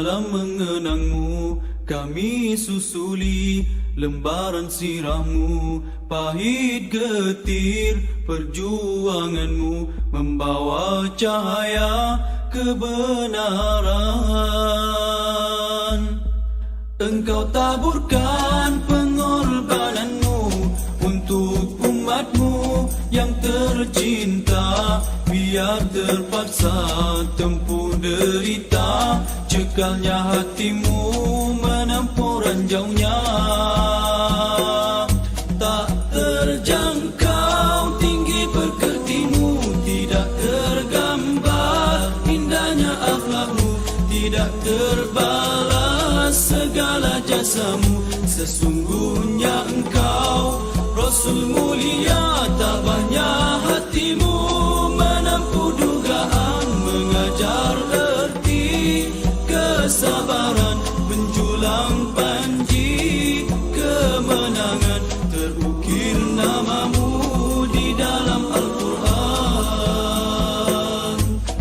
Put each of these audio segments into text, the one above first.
dalam mengenangmu. Kami susuli lembaran sirahmu. Pahit getir perjuanganmu membawa cahaya kebenaran. Engkau taburkan pengorbananmu untuk umatmu yang tercinta. Biar terpaksa tempuh derita Cekalnya hatimu menempuh ranjaunya Tak terjangkau tinggi perkertimu Tidak tergambar indahnya akhlakmu Tidak terbalas segala jasamu. Sesungguhnya engkau Rasul mulia tabahnya hatimu Kesabaran menjulang panji Kemenangan. Terukir namamu di dalam Al-Quran.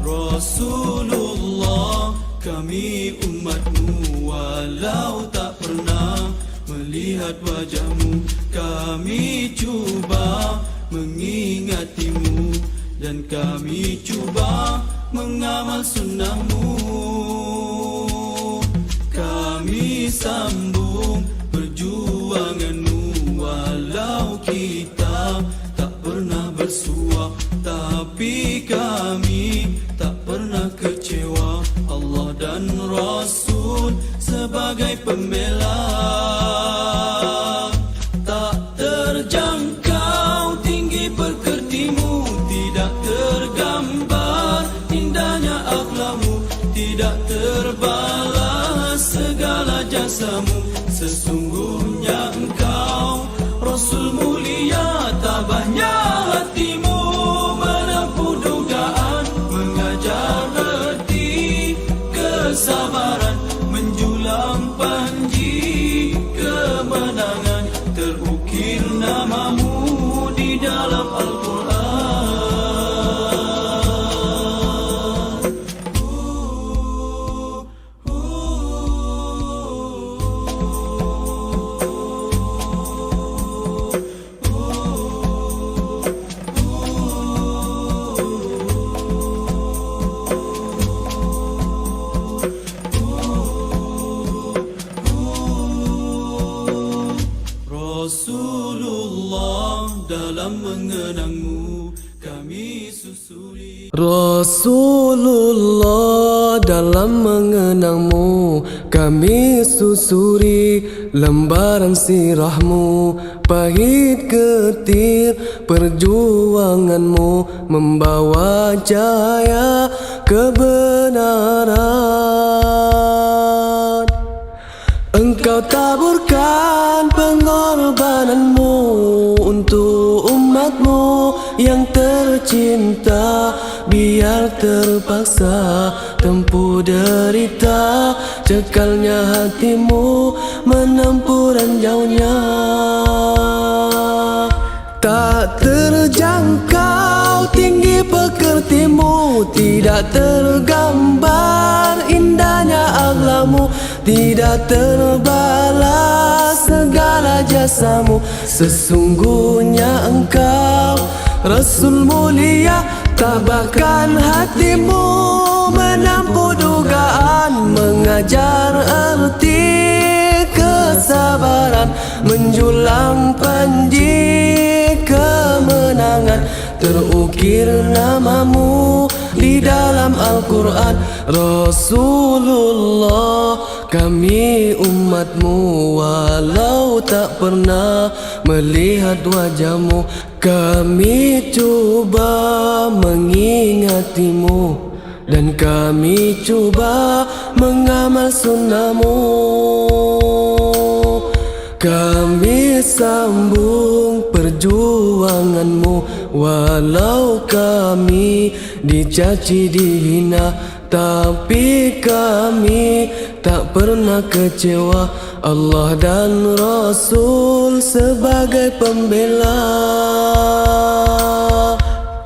Rasulullah kami umatmu walau tak pernah melihat wajahmu. Kami cuba mengingatimu dan kami cuba mengamal sunnahmu sambung perjuanganmu walau kita tak pernah bersuah. Tapi kami jasamu sesungguhnya engkau Rasulullah dalam mengenangmu kami susuri lembaran sirahmu. Pahit getir perjuanganmu membawa cahaya kebenaran. Engkau taburkan pengorbananmu untuk umatmu yang tercinta Biar terpaksa tempuh derita Cekalnya hatimu menempuh ranjaunya Tak terjangkau tinggi pekertimu Tidak tergambar indahnya aglamu Tidak terbalas segala jasamu. Sesungguhnya engkau Rasul mulia Tabahkan hatimu Menampung dugaan Mengajar erti kesabaran Menjulang panji kemenangan. Terukir namamu di dalam Al-Quran. Rasulullah kami umatmu Walau tak pernah melihat wajahmu Kami cuba mengingatimu dan kami cuba mengamal sunnahmu. Kami sambung perjuanganmu Walau kami dicaci dihina Tapi kami tak pernah kecewa Allah dan Rasul sebagai pembela.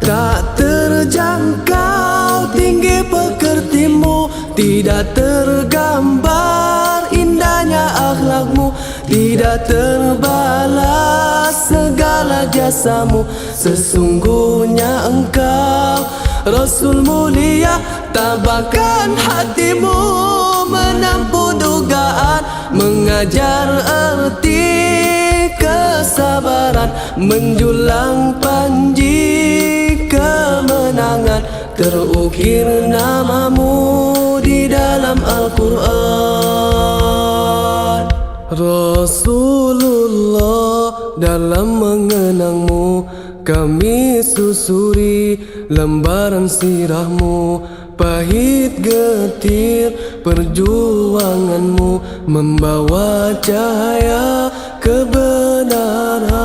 Tak terjangkau tinggi pekertimu Tidak tergambar indahnya akhlakmu Tidak terbalas segala jasamu. Sesungguhnya engkau Rasul mulia Tabahkan hatimu menampung dugaan Mengajar erti kesabaran Menjulang panji kemenangan Terukir namamu di dalam Al-Quran. Rasulullah dalam mengenangmu Kami susuri lembaran sirahmu Pahit getir perjuanganmu Membawa cahaya kebenaran.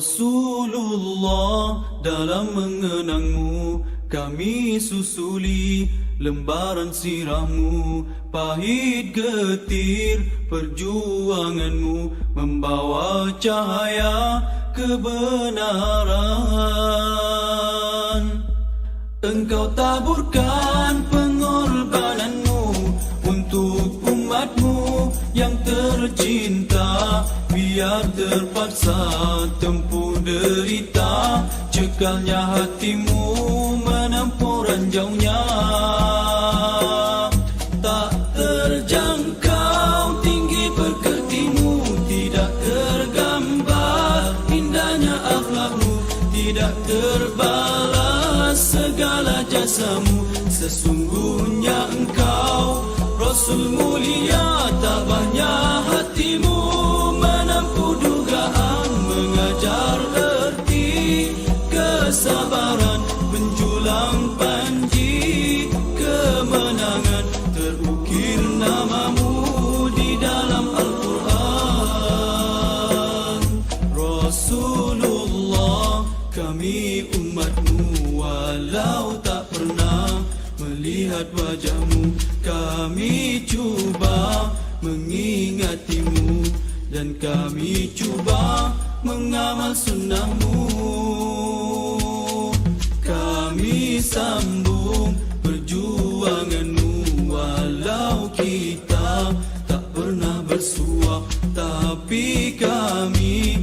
Rasulullah dalam mengenangmu kami susuli lembaran sirahmu pahit getir perjuanganmu membawa cahaya kebenaran. Engkau taburkan pengorbananmu untuk umatmu yang tercinta. Biar terpaksa tempuh derita cekalnya hatimu jasamu sesungguhnya engkau. Rasul mulia tabahnya hatimu menempuh dugaan mengajar erti. Kesabaran menjulang panji kemenangan terukir namamu di dalam Al-Quran. Rasulullah kami umatmu walau tak pernah melihat wajahmu. Kami cuba mengingatimu dan kami cuba mengamal sunnahmu. Kami sambung perjuanganmu walau kita tak pernah bersuah. Tapi kami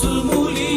Rasul mulia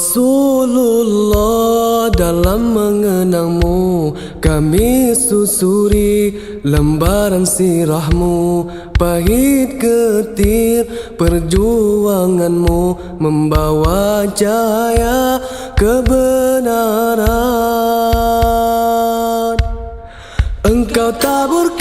Rasulullah dalam mengenangmu Kami susuri lembaran sirahmu. Pahit getir perjuanganmu Membawa cahaya kebenaran. Engkau taburkan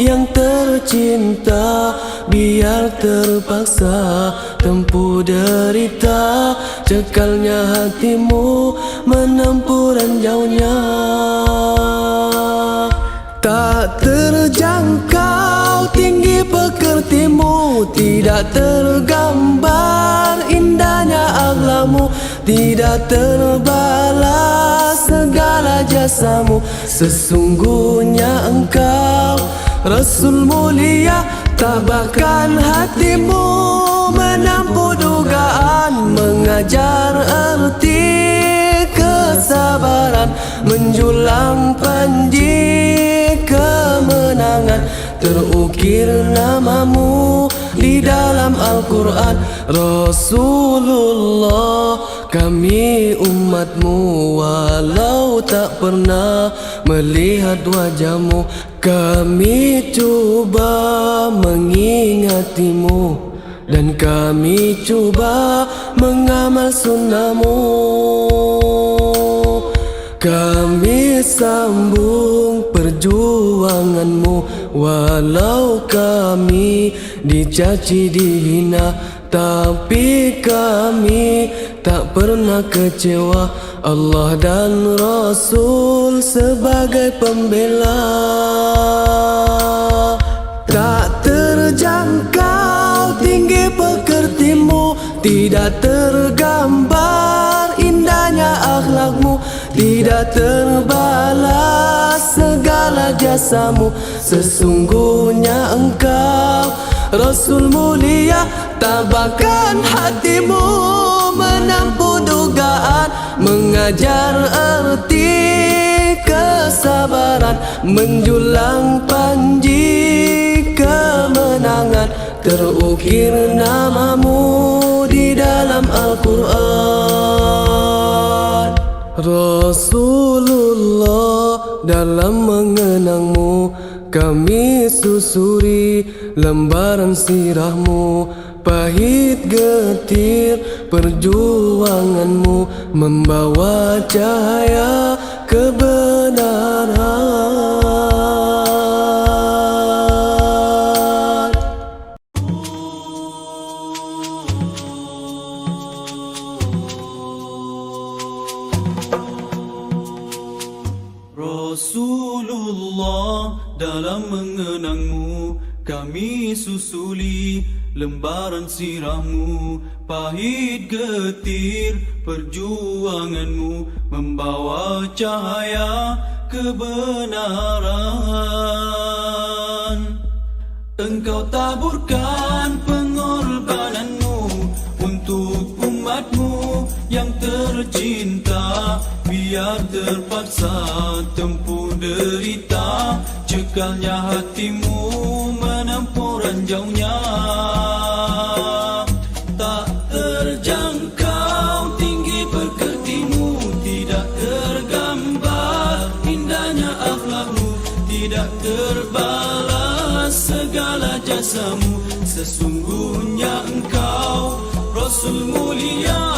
yang tercinta Biar terpaksa tempuh derita. Cekalnya hatimu menempuh ranjaunya. Tak terjangkau tinggi pekertimu Tidak tergambar indahnya aglamu Tidak terbalas segala jasamu. Sesungguhnya Rasul mulia Tabahkan hatimu menampung dugaan Mengajar erti kesabaran Menjulang panji kemenangan. Terukir namamu di dalam Al-Quran. Rasulullah kami umatmu Walau tak pernah melihat wajahmu Kami cuba mengingatimu. Dan kami cuba mengamal sunnahmu. Kami sambung perjuanganmu. Walau kami dicaci dihina Tapi kami tak pernah kecewa Allah dan Rasul sebagai pembela. Tak terjangkau tinggi pekertimu Tidak tergambar indahnya akhlakmu Tidak terbalas segala jasamu. Sesungguhnya engkau Rasul mulia Tabahkan hatimu Menampung dugaan Mengajar erti kesabaran Menjulang panji kemenangan Terukir namamu di dalam Al-Quran. Rasulullah dalam mengenangmu Kami susuri lembaran sirahmu Pahit getir perjuanganmu Membawa cahaya kebenaran Rasulullah dalam mengenangmu kami susuli lembaran sirahmu. Pahit getir perjuanganmu membawa cahaya kebenaran. Engkau taburkan tercinta biar terpaksa tempuh derita. Cekalnya hatimu menempuh ranjaunya tak terjangkau tinggi perkertimu tidak tergambar. Indahnya akhlakmu tidak terbalas segala jasamu. Sesungguhnya engkau Rasul mulia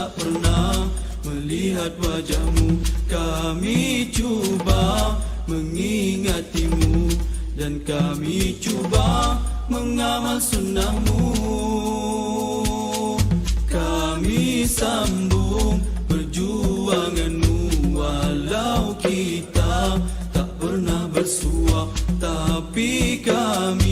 tak pernah melihat wajahmu. Kami cuba mengingatimu dan kami cuba mengamal sunnahmu. Kami sambung perjuanganmu walau kita tak pernah bersuah tapi kami